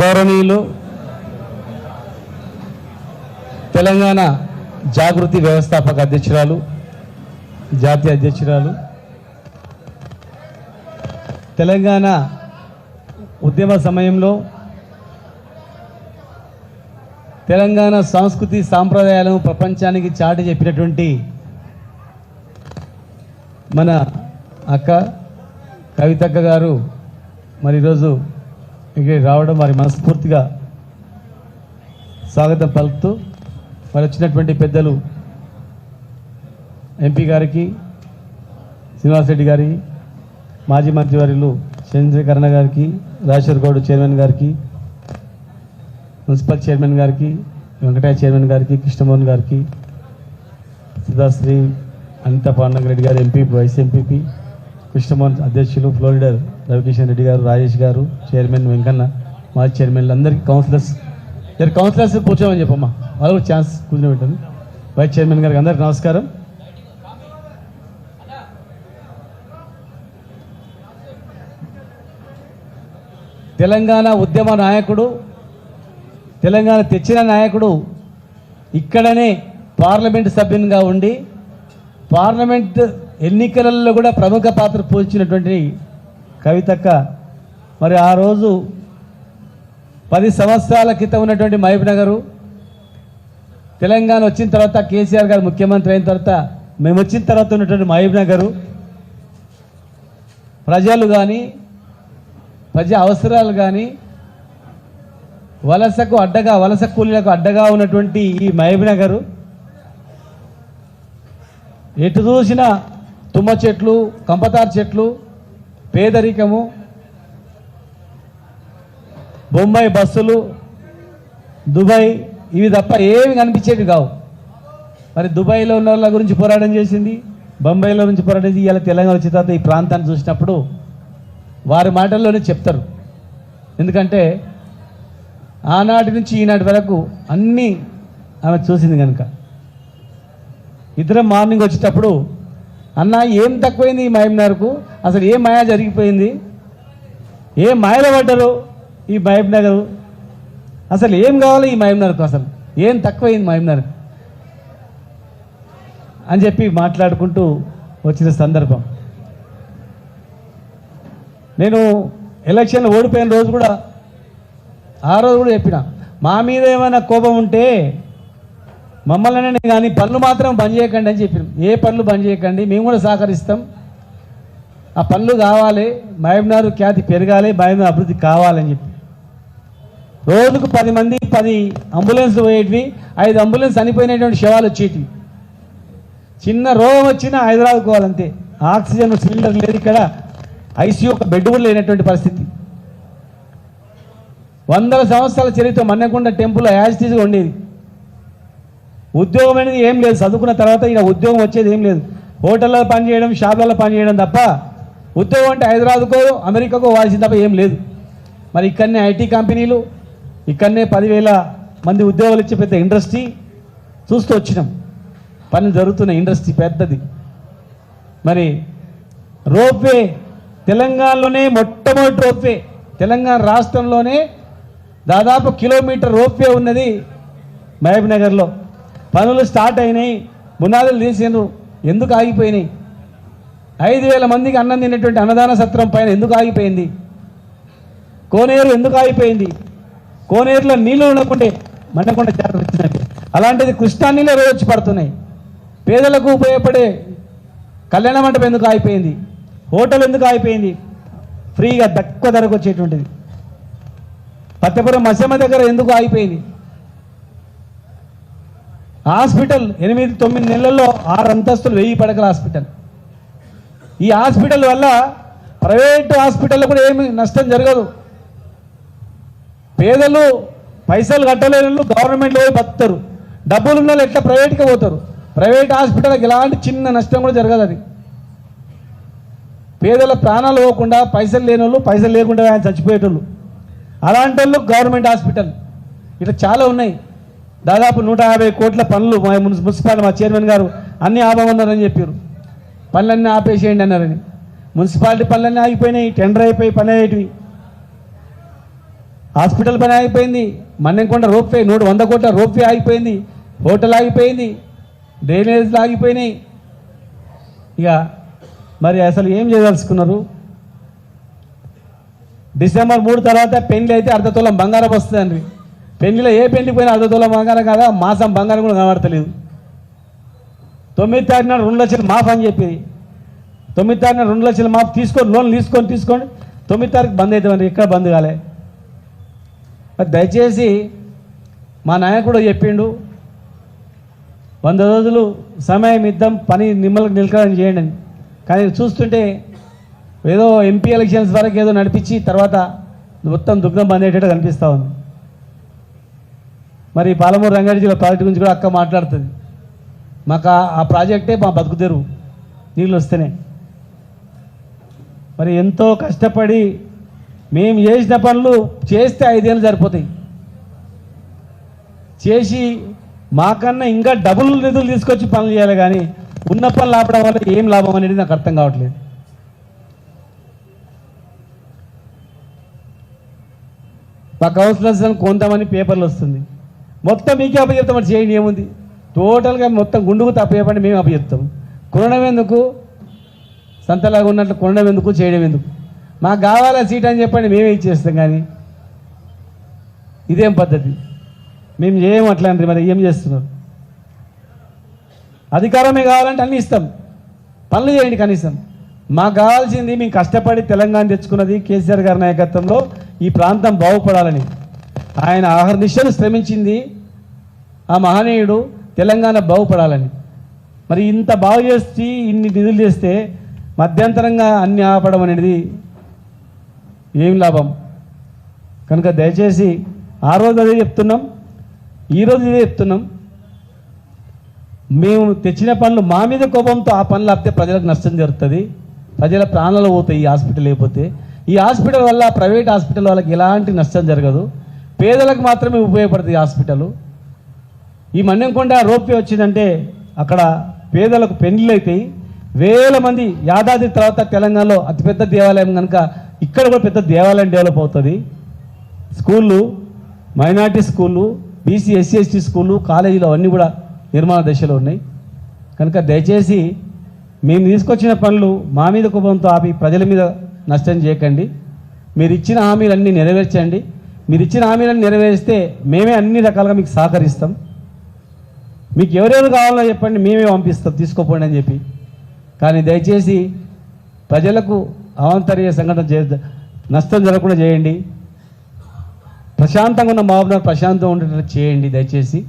గౌరవనీయులు తెలంగాణ జాగృతి వ్యవస్థాపక అధ్యక్షురాలు జాతీయ అధ్యక్షురాలు తెలంగాణ ఉద్యమ సమయంలో తెలంగాణ సంస్కృతి సాంప్రదాయాలను ప్రపంచానికి చాటి చెప్పినటువంటి మన అక్క కవితక్క గారు మరి ఈరోజు ఇక్కడికి రావడం వారి మనస్ఫూర్తిగా స్వాగతం పలుకుతూ మరి వచ్చినటువంటి పెద్దలు ఎంపీ గారికి శ్రీనివాసరెడ్డి గారి మాజీ మంత్రివర్యులు చంద్రకరణ గారికి రాజేశ్వర్ గౌడ్ చైర్మన్ గారికి మున్సిపల్ చైర్మన్ గారికి వెంకటయ్య చైర్మన్ గారికి కృష్ణమోహన్ గారికి సుధాశ్రీ అనిత పాండంగ రెడ్డి గారు ఎంపీ వైస్ ఎంపీపీ కృష్ణమోహన్ అధ్యక్షులు ఫ్లోరిడర్ రవికిషన్ రెడ్డి గారు రాజేష్ గారు చైర్మన్ వెంకన్న మా చైర్మన్లు అందరికీ కౌన్సిలర్స్. ఇద్దరు కౌన్సిలర్స్ కూర్చోమని చెప్పమ్మా. వాళ్ళు ఛాన్స్ కూర్చొని పెట్టండి వైస్ చైర్మన్ గారికి అందరికీ నమస్కారం. తెలంగాణ ఉద్యమ నాయకుడు తెలంగాణ తెచ్చిన నాయకుడు ఇక్కడనే పార్లమెంట్ సభ్యునిగా ఉండి పార్లమెంట్ ఎన్నికలలో కూడా ప్రముఖ పాత్ర పోషించినటువంటి కవితక్క మరి ఆ రోజు పది సంవత్సరాల క్రితం ఉన్నటువంటి మహబూబ్ నగరు తెలంగాణ వచ్చిన తర్వాత కేసీఆర్ గారు ముఖ్యమంత్రి అయిన తర్వాత మేము వచ్చిన తర్వాత ఉన్నటువంటి మహబూబ్ నగరు ప్రజలు కానీ ప్రజా అవసరాలు కానీ వలసకు అడ్డగా వలస కూలీలకు అడ్డగా ఉన్నటువంటి ఈ మహబూబ్ నగరు ఎటు చూసినా తుమ్మ చెట్లు కంపతార్ చెట్లు పేదరికము బొంబాయి బస్సులు దుబాయ్ ఇవి తప్ప ఏమి కనిపించేవి కావు. మరి దుబాయ్లో ఉన్న వాళ్ళ గురించి పోరాటం చేసింది బొంబాయిలో నుంచి పోరాటం చేసి ఇలా తెలంగాణ వచ్చిన తర్వాత ఈ ప్రాంతాన్ని చూసినప్పుడు వారి మాటల్లోనే చెప్తారు. ఎందుకంటే ఆనాటి నుంచి ఈనాటి వరకు అన్నీ ఆమె చూసింది కనుక. ఇద్దరం మార్నింగ్ వచ్చేటప్పుడు అన్న ఏం తక్కువైంది ఈ మహబూబ్నగర్కు అసలు ఏ మాయ జరిగిపోయింది? ఏ మాయలో పడ్డరు ఈ మహబూబ్నగర్ అసలు ఏం కావాలి ఈ మహబూబ్నగర్కు అసలు? ఏం తక్కువైంది మహబూబ్నగర్ అని చెప్పి మాట్లాడుకుంటూ వచ్చిన సందర్భం. నేను ఎలక్షన్లో ఓడిపోయిన రోజు కూడా ఆ రోజు కూడా చెప్పిన మా మీద ఏమైనా కోపం ఉంటే మమ్మల్ని కానీ పనులు మాత్రం బంద్ చేయకండి అని చెప్పిన ఏ పనులు బంద్ చేయకండి? మేము కూడా సహకరిస్తాం. ఆ పనులు కావాలి మహబూబ్నగర్ ఖ్యాతి పెరగాలి మహబూబ్నగర్ అభివృద్ధి కావాలని చెప్పి. రోజుకు పది మంది పది అంబులెన్స్ పోయేటివి. ఐదు అంబులెన్స్ చనిపోయినటువంటి శవాలు వచ్చేటివి. చిన్న రోగం వచ్చినా హైదరాబాద్ పోవాలంతే. ఆక్సిజన్ సిలిండర్ లేదు ఇక్కడ. ఐసీయూ ఒక బెడ్ కూడా లేనటువంటి పరిస్థితి. వందల సంవత్సరాల చరిత్ర మన్నకొండ టెంపుల్ యాజిటీస్గా ఉండేది. ఉద్యోగం అనేది ఏం లేదు చదువుకున్న తర్వాత ఇక ఉద్యోగం వచ్చేది ఏం లేదు. హోటల్లో పనిచేయడం షాపులలో పనిచేయడం తప్ప ఉద్యోగం అంటే హైదరాబాద్కో అమెరికాకో వాల్సింది తప్ప ఏం లేదు. మరి ఇక్కడనే ఐటీ కంపెనీలు ఇక్కడనే పదివేల మంది ఉద్యోగాలు ఇచ్చే పెద్ద ఇండస్ట్రీ చూస్తూ వచ్చినాం. పని జరుగుతున్న ఇండస్ట్రీ పెద్దది. మరి రోప్వే తెలంగాణలోనే మొట్టమొదటి రోప్వే. తెలంగాణ రాష్ట్రంలోనే దాదాపు కిలోమీటర్ రోప్వే ఉన్నది మహబూబ్ నగర్లో పనులు స్టార్ట్ అయినాయి. బునాదులు తీసిండ్రు ఎందుకు ఆగిపోయినాయి? ఐదు వేల మందికి అన్నం తినేటువంటి అన్నదాన సత్రం పైన ఎందుకు ఆగిపోయింది? కోనేరు ఎందుకు ఆగిపోయింది? కోనేరులో నీళ్ళు ఉండకుంటే మండకొండ జాతర వచ్చినట్టు. అలాంటిది కృష్ణా నీళ్ళు రోజు వచ్చి పడుతున్నాయి. పేదలకు ఉపయోగపడే కళ్యాణ మండపం ఎందుకు ఆగిపోయింది? హోటల్ ఎందుకు ఆగిపోయింది? ఫ్రీగా తక్కువ ధరకు వచ్చేటువంటిది. పత్తపురం మసమ్మ దగ్గర ఎందుకు ఆగిపోయింది? హాస్పిటల్ ఎనిమిది తొమ్మిది నెలల్లో ఆరు అంతస్తులు వెయ్యి పడకల హాస్పిటల్. ఈ హాస్పిటల్ వల్ల ప్రైవేట్ హాస్పిటల్లో కూడా ఏమి నష్టం జరగదు. పేదలు పైసలు కట్టలేని వాళ్ళు గవర్నమెంట్లో పోయి బతుకుతారు. డబ్బులు ఉన్న వాళ్ళు ఎట్లా ప్రైవేట్కి పోతారు? ప్రైవేట్ హాస్పిటల్కి ఎలాంటి చిన్న నష్టం కూడా జరగదు అది. పేదల ప్రాణాలు పోకుండా పైసలు లేని వాళ్ళు పైసలు లేకుండా ఆయన చచ్చిపోయేటోళ్ళు. అలాంటి వాళ్ళు గవర్నమెంట్ హాస్పిటల్. ఇట్లా చాలా ఉన్నాయి. దాదాపు నూట యాభై కోట్ల పనులు మా మున్సి- మున్సిపాలిటీ మా చైర్మన్ గారు అన్నీ ఆపమన్నారని చెప్పారు. పనులన్నీ ఆపేసేయండి అన్నారని. మున్సిపాలిటీ పనులన్నీ ఆగిపోయినాయి టెండర్ అయిపోయి పని అయ్యేటివి. హాస్పిటల్ పని ఆగిపోయింది మన్నెంకొండ రోప్వే నూట వంద కోట్ల రోప్వే ఆగిపోయింది హోటల్ ఆగిపోయింది డ్రైనేజ్లు ఆగిపోయినాయి. ఇక మరి అసలు ఏం చేయదలుచుకున్నారు? డిసెంబర్ మూడు తర్వాత పెళ్ళి అయితే అర్ధతోలం బంగారం వస్తుందండి. పెళ్ళిలో ఏ పెళ్ళికి పోయినా అర్ధ తులం బంగారం కాదా? మాసం బంగారం కూడా కనబడతలేదు. తొమ్మిది తారీఖున రెండు లక్షలు మాఫ్ అని చెప్పి. తొమ్మిది తారీఖున రెండు లక్షలు మాఫ్ తీసుకొని లోన్ తీసుకొని తీసుకోండి. తొమ్మిది తారీఖు బంద్ అవుతామండి ఇక్కడ బంద్ కాలే? మరి దయచేసి మా నాయకుడు చెప్పిండు. వంద రోజులు సమయం ఇద్దాం పని నిమ్మలకు నిలకడం చేయండి అని. కానీ చూస్తుంటే ఏదో ఎంపీ ఎలక్షన్స్ వరకు ఏదో నడిపించి తర్వాత మొత్తం దుగ్ధం బంద్ అయ్యేటట్టు కనిపిస్తూ ఉంది. మరి పాలమూరు రంగారెడ్డి జిల్లా ప్రాజెక్ట్ గురించి కూడా అక్క మాట్లాడుతుంది. మాకు ఆ- ఆ ప్రాజెక్టే మా బతుకు తెరువు. నీళ్ళు వస్తేనే. మరి ఎంతో కష్టపడి మేము చేసిన పనులు చేస్తే ఐదేళ్ళు సరిపోతాయి. చేసి మాకన్నా ఇంకా డబుల్ నిధులు తీసుకొచ్చి పనులు చేయాలి కానీ ఉన్న పనులు ఆపడం వల్ల ఏం లాభం అనేది నాకు అర్థం కావట్లేదు. మా కౌన్సిలర్స్ కొందామని పేపర్లు వస్తుంది. మొత్తం మీకే అప్పచెప్తాం మరి చేయండి ఏముంది? టోటల్గా మొత్తం గుండుకు తప్పేపండి మేము అప్పచెప్తాం. కొనడం ఎందుకు? సంతలాగా ఉన్నట్లు కొనడం ఎందుకు? చేయడం ఎందుకు? మాకు కావాలా సీట్ అని చెప్పండి మేమే ఇచ్చేస్తాం కానీ. ఇదేం పద్ధతి? మేము చేయము అట్లాంటి మరి? ఏం చేస్తున్నారు? అధికారమే కావాలంటే అన్నీ ఇస్తాం. పనులు చేయండి కనీసం. మాకు కావాల్సింది మేము కష్టపడి తెలంగాణ తెచ్చుకున్నది కేసీఆర్ గారి నాయకత్వంలో ఈ ప్రాంతం బాగుపడాలని. ఆయన ఆహర్నిశలు శ్రమించింది ఆ మహనీయుడు తెలంగాణ బాగుపడాలని. మరి ఇంత బాగు చేసి ఇన్ని నిధులు చేస్తే మధ్యంతరంగా అన్ని ఆపడం అనేది ఏం లాభం? కనుక దయచేసి ఆ రోజు అదే చెప్తున్నాం ఈ రోజు ఇదే చెప్తున్నాం. మేము తెచ్చిన పనులు మా మీద కోపంతో ఆ పనులు ఆపితే ప్రజలకు నష్టం జరుగుతుంది. ప్రజల ప్రాణాలు పోతాయి ఈ హాస్పిటల్ లేకపోతే. ఈ హాస్పిటల్ వల్ల ప్రైవేట్ హాస్పిటల్ వాళ్ళకి ఎలాంటి నష్టం జరగదు. పేదలకు మాత్రమే ఉపయోగపడుతుంది హాస్పిటల్. ఈ మన్నెంకొండ రోప్వే వచ్చిందంటే అక్కడ పేదలకు పెళ్ళిళ్ళు అవుతాయి వేల మంది యాదాద్రి తర్వాత తెలంగాణలో అతిపెద్ద దేవాలయం కనుక ఇక్కడ కూడా పెద్ద దేవాలయం డెవలప్ అవుతుంది. స్కూళ్ళు మైనార్టీ స్కూళ్ళు బీసీ ఎస్సీ ఎస్టీ స్కూళ్ళు కాలేజీలు అవన్నీ కూడా నిర్మాణ దశలో ఉన్నాయి. కనుక దయచేసి మేము తీసుకొచ్చిన పనులు మా మీద కోపంతో ఆపి ప్రజల మీద నష్టం చేయకండి. మీరు ఇచ్చిన హామీలన్నీ నెరవేర్చండి. మీరు ఇచ్చిన హామీలను నెరవేరిస్తే మేమే అన్ని రకాలుగా మీకు సహకరిస్తాం. మీకు ఎవరెవరు కావాలో చెప్పండి మేమే పంపిస్తాం తీసుకోపోండి అని చెప్పి. కానీ దయచేసి ప్రజలకు అవాంతరీయ సంఘటన చే నష్టం జరగకుండా చేయండి. ప్రశాంతంగా ఉన్న మహబూబ్నగర్ ప్రశాంతంగా ఉండేటట్టు చేయండి దయచేసి.